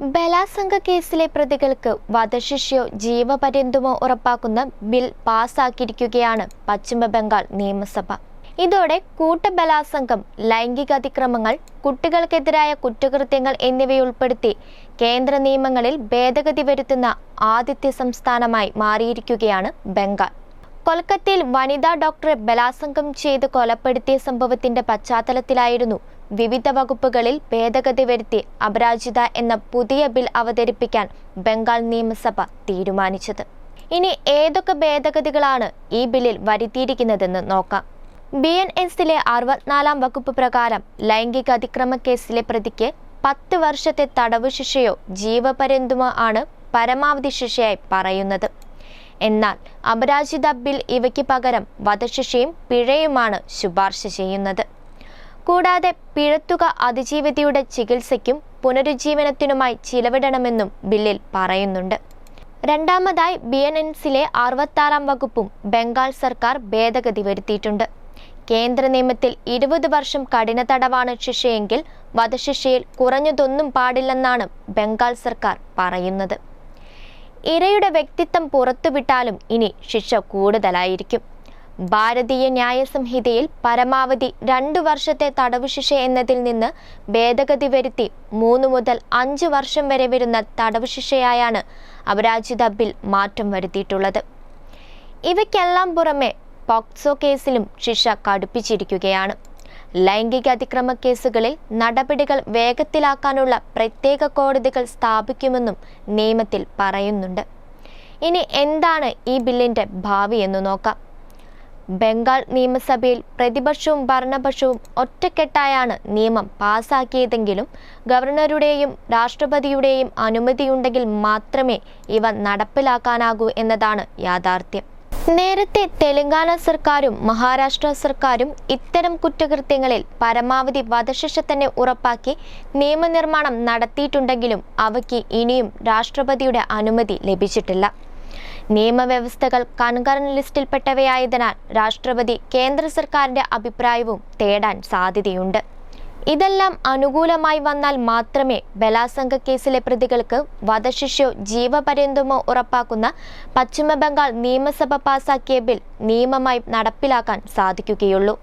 ബലാത്സംഗ കേസിലെ പ്രതികൾക്ക് വധശിക്ഷയോ ജീവപര്യന്തമോ ഉറപ്പാക്കുന്ന ബിൽ പാസാക്കിയിരിക്കുകയാണ് പശ്ചിമബംഗാൾ നിയമസഭ. ഇതോടെ കൂട്ടബലാസംഗം ലൈംഗിക അതിക്രമങ്ങൾ കുട്ടികൾക്കെതിരായ കുറ്റകൃത്യങ്ങൾ എന്നിവയുൾപ്പെടുത്തി കേന്ദ്ര നിയമങ്ങളിൽ ഭേദഗതി വരുത്തുന്ന ആദ്യത്തെ സംസ്ഥാനമായി മാറിയിരിക്കുകയാണ് ബംഗാൾ. കൊൽക്കത്തയിൽ വനിതാ ഡോക്ടറെ ബലാസംഗം ചെയ്ത് കൊലപ്പെടുത്തിയ സംഭവത്തിന്റെ പശ്ചാത്തലത്തിലായിരുന്നു വിവിധ വകുപ്പുകളിൽ ഭേദഗതി വരുത്തി അപരാജിത എന്ന പുതിയ ബിൽ അവതരിപ്പിക്കാൻ ബംഗാൾ നിയമസഭ തീരുമാനിച്ചത്. ഇനി ഏതൊക്കെ ഭേദഗതികളാണ് ഈ ബില്ലിൽ വരുത്തിയിരിക്കുന്നതെന്ന് നോക്കാം. ബി എൻ എസിലെ അറുപത്തിനാലാം വകുപ്പ് പ്രകാരം ലൈംഗിക അതിക്രമ കേസിലെ പ്രതിക്ക് പത്ത് വർഷത്തെ തടവ് ശിക്ഷയോ ജീവപര്യന്തമോ ആണ് പരമാവധി ശിക്ഷയായി പറയുന്നത്. എന്നാൽ അപരാജിത ബിൽ ഇവയ്ക്ക് പകരം വധശിക്ഷയും പിഴയുമാണ് ശുപാർശ ചെയ്യുന്നത്. കൂടാതെ പിഴത്തുക അതിജീവിതയുടെ ചികിത്സയ്ക്കും പുനരുജ്ജീവനത്തിനുമായി ചിലവിടണമെന്നും ബില്ലിൽ പറയുന്നുണ്ട്. രണ്ടാമതായി ബി എൻ എൻസിലെ അറുപത്താറാം വകുപ്പും ബംഗാൾ സർക്കാർ ഭേദഗതി വരുത്തിയിട്ടുണ്ട്. കേന്ദ്ര നിയമത്തിൽ ഇരുപത് വർഷം കഠിന തടവാണ് ശിക്ഷയെങ്കിൽ വധശിക്ഷയിൽ കുറഞ്ഞതൊന്നും പാടില്ലെന്നാണ് ബംഗാൾ സർക്കാർ പറയുന്നത്. ഇരയുടെ വ്യക്തിത്വം പുറത്തുവിട്ടാലും ഇനി ശിക്ഷ കൂടുതലായിരിക്കും. ഭാരതീയ ന്യായ സംഹിതയിൽ പരമാവധി രണ്ടു വർഷത്തെ തടവ് ശിക്ഷ എന്നതിൽ നിന്ന് ഭേദഗതി വരുത്തി മൂന്ന് മുതൽ അഞ്ച് വർഷം വരെ വരുന്ന തടവ് ശിക്ഷയായാണ് അപരാജിത ബിൽ മാറ്റം വരുത്തിയിട്ടുള്ളത്. ഇവയ്ക്കെല്ലാം പുറമെ പോക്സോ കേസിലും ശിക്ഷ കടുപ്പിച്ചിരിക്കുകയാണ്. ലൈംഗിക അതിക്രമ കേസുകളിൽ നടപടികൾ വേഗത്തിലാക്കാനുള്ള പ്രത്യേക കോടതികൾ സ്ഥാപിക്കുമെന്നും നിയമത്തിൽ പറയുന്നുണ്ട്. ഇനി എന്താണ് ഈ ബില്ലിന്റെ ഭാവി എന്ന് നോക്കാം. ബംഗാൾ നിയമസഭയിൽ പ്രതിപക്ഷവും ഭരണപക്ഷവും ഒറ്റക്കെട്ടായാണ് നിയമം പാസാക്കിയതെങ്കിലും ഗവർണറുടെയും രാഷ്ട്രപതിയുടെയും അനുമതിയുണ്ടെങ്കിൽ മാത്രമേ ഇവ നടപ്പിലാക്കാനാകൂ എന്നതാണ് യാഥാർത്ഥ്യം. നേരത്തെ തെലങ്കാന സർക്കാരും മഹാരാഷ്ട്ര സർക്കാരും ഇത്തരം കുറ്റകൃത്യങ്ങളിൽ പരമാവധി വധശിക്ഷ തന്നെ ഉറപ്പാക്കി നിയമനിർമ്മാണം നടത്തിയിട്ടുണ്ടെങ്കിലും അവയ്ക്ക് ഇനിയും രാഷ്ട്രപതിയുടെ അനുമതി ലഭിച്ചിട്ടില്ല. നിയമവ്യവസ്ഥകൾ കൺകറൻ ലിസ്റ്റിൽപ്പെട്ടവയായതിനാൽ രാഷ്ട്രപതി കേന്ദ്ര സർക്കാരിന്റെ അഭിപ്രായവും തേടാൻ സാധ്യതയുണ്ട്. ഇതെല്ലാം അനുകൂലമായി വന്നാൽ മാത്രമേ ബലാസംഗ കേസിലെ പ്രതികൾക്ക് വധശിഷ്യോ ജീവപര്യന്തമോ ഉറപ്പാക്കുന്ന പശ്ചിമബംഗാൾ നിയമസഭ പാസാക്കിയ ബിൽ നിയമമായി നടപ്പിലാക്കാൻ സാധിക്കുകയുള്ളൂ.